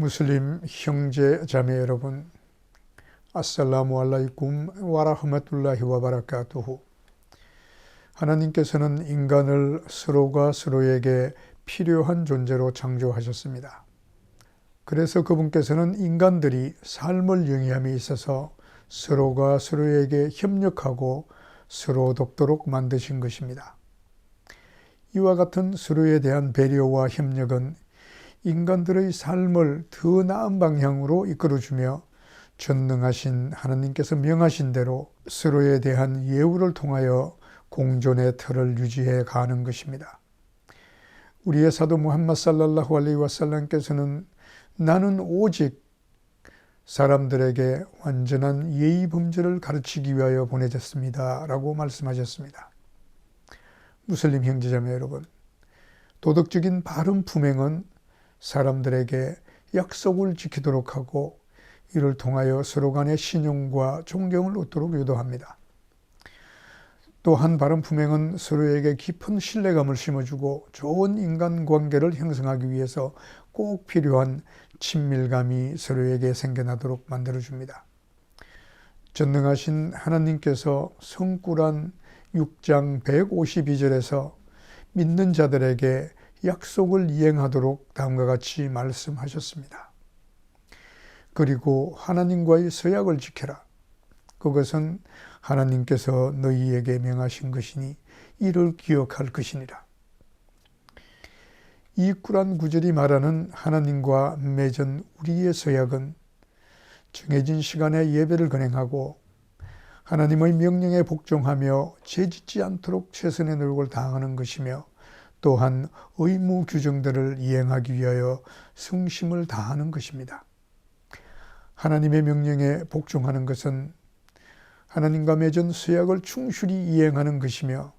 무슬림 형제 자매 여러분 아살라무 알라이쿰 와라흐마툴라히 와바라카투후 하나님께서는 인간을 서로가 서로에게 필요한 존재로 창조하셨습니다. 그래서 그분께서는 인간들이 삶을 영위함에 있어서 서로가 서로에게 협력하고 서로 돕도록 만드신 것입니다. 이와 같은 서로에 대한 배려와 협력은 인간들의 삶을 더 나은 방향으로 이끌어주며 전능하신 하나님께서 명하신 대로 서로에 대한 예우를 통하여 공존의 틀을 유지해 가는 것입니다. 우리의 사도 무함마드 살랄라후 알레이 와살람께서는 나는 오직 사람들에게 완전한 예의 범죄를 가르치기 위하여 보내졌습니다. 라고 말씀하셨습니다. 무슬림 형제자매 여러분, 도덕적인 바른 품행은 사람들에게 약속을 지키도록 하고 이를 통하여 서로 간의 신용과 존경을 얻도록 유도합니다. 또한 바른 품행은 서로에게 깊은 신뢰감을 심어주고 좋은 인간관계를 형성하기 위해서 꼭 필요한 친밀감이 서로에게 생겨나도록 만들어줍니다. 전능하신 하나님께서 성꾸란 6장 152절에서 믿는 자들에게 약속을 이행하도록 다음과 같이 말씀하셨습니다. 그리고 하나님과의 서약을 지켜라. 그것은 하나님께서 너희에게 명하신 것이니 이를 기억할 것이니라. 이 꿀한 구절이 말하는 하나님과 맺은 우리의 서약은 정해진 시간에 예배를 건행하고 하나님의 명령에 복종하며 죄짓지 않도록 최선의 노력을 다하는 것이며 또한 의무 규정들을 이행하기 위하여 승심을 다하는 것입니다. 하나님의 명령에 복종하는 것은 하나님과 맺은 수약을 충실히 이행하는 것이며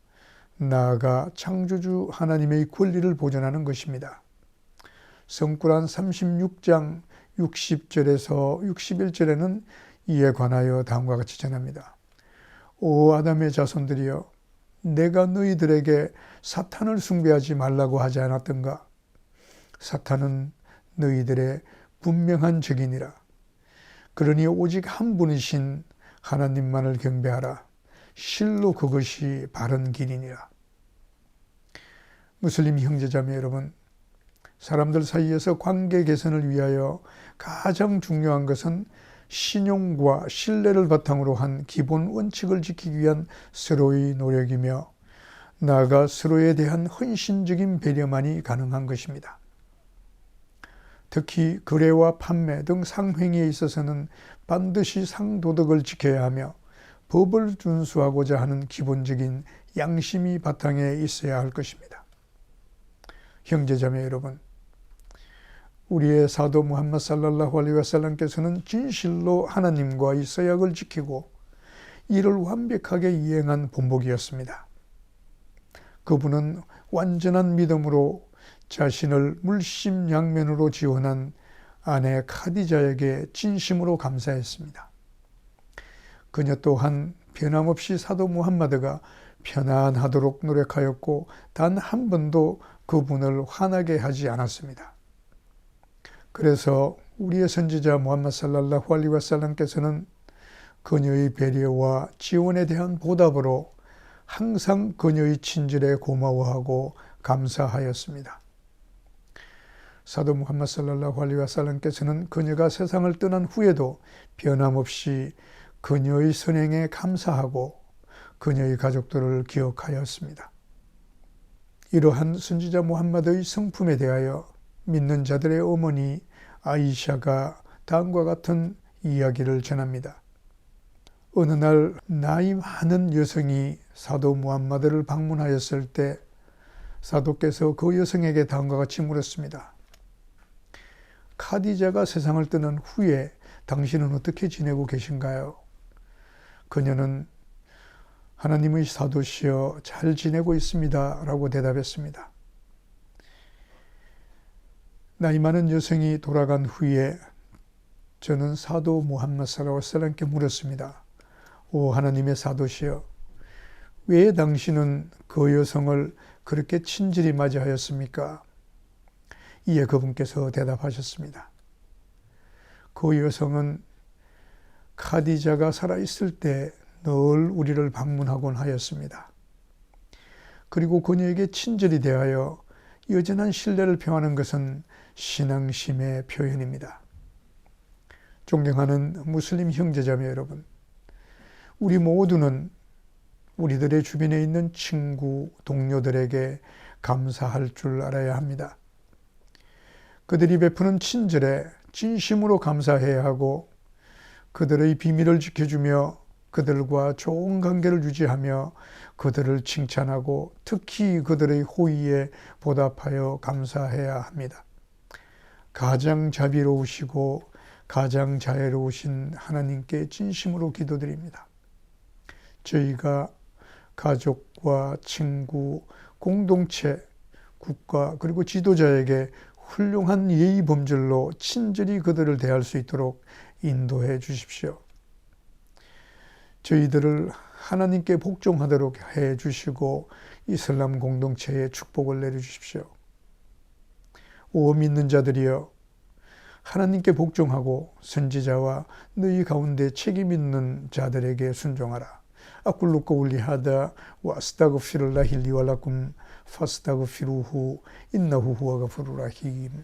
나아가 창조주 하나님의 권리를 보존하는 것입니다. 성꾸란 36장 60절에서 61절에는 이에 관하여 다음과 같이 전합니다. 오 아담의 자손들이여 내가 너희들에게 사탄을 숭배하지 말라고 하지 않았던가? 사탄은 너희들의 분명한 적이니라. 그러니 오직 한 분이신 하나님만을 경배하라. 실로 그것이 바른 길이니라. 무슬림 형제자매 여러분, 사람들 사이에서 관계 개선을 위하여 가장 중요한 것은 신용과 신뢰를 바탕으로 한 기본 원칙을 지키기 위한 서로의 노력이며 나아가 서로에 대한 헌신적인 배려만이 가능한 것입니다. 특히 거래와 판매 등 상행위에 있어서는 반드시 상도덕을 지켜야 하며 법을 준수하고자 하는 기본적인 양심이 바탕에 있어야 할 것입니다. 형제자매 여러분, 우리의 사도 무함마드 살랄라hu 알레이 와살람께서는 진실로 하나님과의 서약을 지키고 이를 완벽하게 이행한 본복이었습니다. 그분은 완전한 믿음으로 자신을 물심양면으로 지원한 아내 카디자에게 진심으로 감사했습니다. 그녀 또한 변함없이 사도 무함마드가 편안하도록 노력하였고 단 한 번도 그분을 화나게 하지 않았습니다. 그래서 우리의 선지자 무함마드 살랄라후 알리 와살람께서는 그녀의 배려와 지원에 대한 보답으로 항상 그녀의 친절에 고마워하고 감사하였습니다. 사도 무함마드 살랄라후 알리 와살람께서는 그녀가 세상을 떠난 후에도 변함없이 그녀의 선행에 감사하고 그녀의 가족들을 기억하였습니다. 이러한 선지자 무함마드의 성품에 대하여 믿는 자들의 어머니 아이샤가 다음과 같은 이야기를 전합니다. 어느 날 나이 많은 여성이 사도 무함마드를 방문하였을 때 사도께서 그 여성에게 다음과 같이 물었습니다. 카디자가 세상을 떠난 후에 당신은 어떻게 지내고 계신가요? 그녀는 하나님의 사도시여 잘 지내고 있습니다. 라고 대답했습니다. 나이 많은 여성이 돌아간 후에 저는 사도 무함마드 살라와살람께 물었습니다. 오 하나님의 사도시여 왜 당신은 그 여성을 그렇게 친절히 맞이하였습니까? 이에 그분께서 대답하셨습니다. 그 여성은 카디자가 살아있을 때 늘 우리를 방문하곤 하였습니다. 그리고 그녀에게 친절히 대하여 여전한 신뢰를 표하는 것은 신앙심의 표현입니다. 존경하는 무슬림 형제자매 여러분, 우리 모두는 우리들의 주변에 있는 친구, 동료들에게 감사할 줄 알아야 합니다. 그들이 베푸는 친절에 진심으로 감사해야 하고 그들의 비밀을 지켜주며 그들과 좋은 관계를 유지하며 그들을 칭찬하고 특히 그들의 호의에 보답하여 감사해야 합니다. 가장 자비로우시고 가장 자애로우신 하나님께 진심으로 기도드립니다. 저희가 가족과 친구, 공동체, 국가 그리고 지도자에게 훌륭한 예의 범절로 친절히 그들을 대할 수 있도록 인도해 주십시오. 저희들을 하나님께 복종하도록 해 주시고 이슬람 공동체에 축복을 내려 주십시오. 오 믿는 자들이여 하나님께 복종하고 선지자와 너희 가운데 책임 있는 자들에게 순종하라. 아굴루고 울리하다 와스타그피를라 힐리와라쿰 파스타그피루후 인나후 후아가 부르라힘.